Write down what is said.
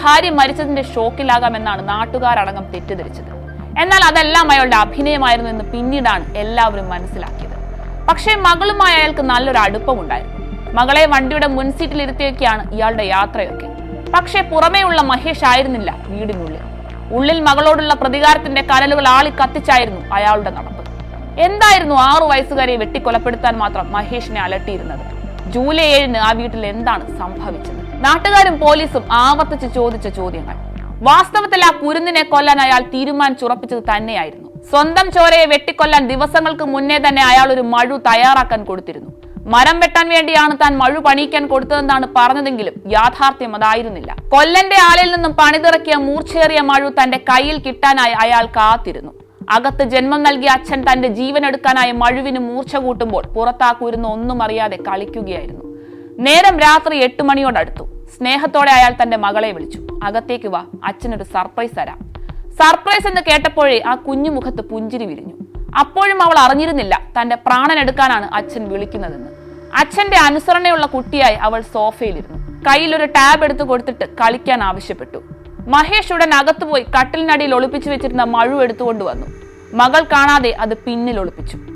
ഭാര്യ മരിച്ചതിന്റെ ഷോക്കിലാകാമെന്നാണ് നാട്ടുകാരടങ്കം തെറ്റിദ്ധരിച്ചത്. എന്നാൽ അതെല്ലാം അയാളുടെ അഭിനയമായിരുന്നു എന്ന് പിന്നീടാണ് എല്ലാവരും മനസ്സിലാക്കിയത്. പക്ഷേ മകളുമായി അയാൾക്ക് നല്ലൊരു അടുപ്പമുണ്ടായിരുന്നു. മകളെ വണ്ടിയുടെ മുൻസീറ്റിൽ ഇരുത്തിയൊക്കെയാണ് ഇയാളുടെ യാത്രയൊക്കെ. പക്ഷേ പുറമേയുള്ള മഹേഷ് ആയിരുന്നില്ല വീടിനുള്ളിൽ. ഉള്ളിൽ മകളോടുള്ള പ്രതികാരത്തിന്റെ കനലുകൾ ആളി കത്തിച്ചായിരുന്നു അയാളുടെ നടപ്പ്. എന്തായിരുന്നു ആറു വയസ്സുകാരെ വെട്ടിക്കൊലപ്പെടുത്താൻ മാത്രം മഹേഷിനെ അലട്ടിയിരുന്നത്? ജൂലൈ ഏഴിന് ആ വീട്ടിൽ എന്താണ് സംഭവിച്ചത്? നാട്ടുകാരും പോലീസും ആവർത്തിച്ച് ചോദിച്ച ചോദ്യങ്ങൾ. വാസ്തവത്തിൽ ആ കുരുന്നിനെ കൊല്ലാൻ അയാൾ തീരുമാനിച്ചുറപ്പിച്ചത് തന്നെയായിരുന്നു. സ്വന്തം ചോരയെ വെട്ടിക്കൊല്ലാൻ ദിവസങ്ങൾക്ക് മുന്നേ തന്നെ അയാൾ ഒരു മഴു തയ്യാറാക്കാൻ കൊടുത്തിരുന്നു. മരം വെട്ടാൻ വേണ്ടിയാണ് താൻ മഴു പണിയിക്കാൻ കൊടുത്തതെന്നാണ് പറഞ്ഞതെങ്കിലും യാഥാർത്ഥ്യം അതായിരുന്നില്ല. കൊല്ലന്റെ ആളിൽ നിന്നും പണിതിറക്കിയ മൂർച്ചേറിയ മഴു തന്റെ കയ്യിൽ കിട്ടാനായി അയാൾ കാത്തിരുന്നു. അകത്ത് ജന്മം നൽകിയ അച്ഛൻ തന്റെ ജീവൻ എടുക്കാനായി മഴുവിന് മൂർച്ച കൂട്ടുമ്പോൾ പുറത്താക്കുരുന്ന് ഒന്നും അറിയാതെ കളിക്കുകയായിരുന്നു. നേരം രാത്രി എട്ട് മണിയോടടുത്തു സ്നേഹത്തോടെ അയാൾ തന്റെ മകളെ വിളിച്ചു. അകത്തേക്ക് വാ അച്ഛനൊരു സർപ്രൈസ് തരാം. സർപ്രൈസ് എന്ന് കേട്ടപ്പോഴേ ആ കുഞ്ഞു മുഖത്ത് പുഞ്ചിരി വിരിഞ്ഞു. അപ്പോഴും അവൾ അറിഞ്ഞിരുന്നില്ല തന്റെ പ്രാണൻ എടുക്കാനാണ് അച്ഛൻ വിളിക്കുന്നതെന്ന്. അച്ഛന്റെ അനുസരണയുള്ള കുട്ടിയായി അവൾ സോഫയിലിരുന്നു. കയ്യിൽ ഒരു ടാബ് എടുത്തു കൊടുത്തിട്ട് കളിക്കാൻ ആവശ്യപ്പെട്ടു. മഹേഷ് ഉടൻ അകത്തുപോയി കട്ടിലിനടിയിൽ ഒളിപ്പിച്ചു വെച്ചിരുന്ന മഴു എടുത്തുകൊണ്ട് വന്നു. മകൾ കാണാതെ അത് പിന്നിൽ ഒളിപ്പിച്ചു.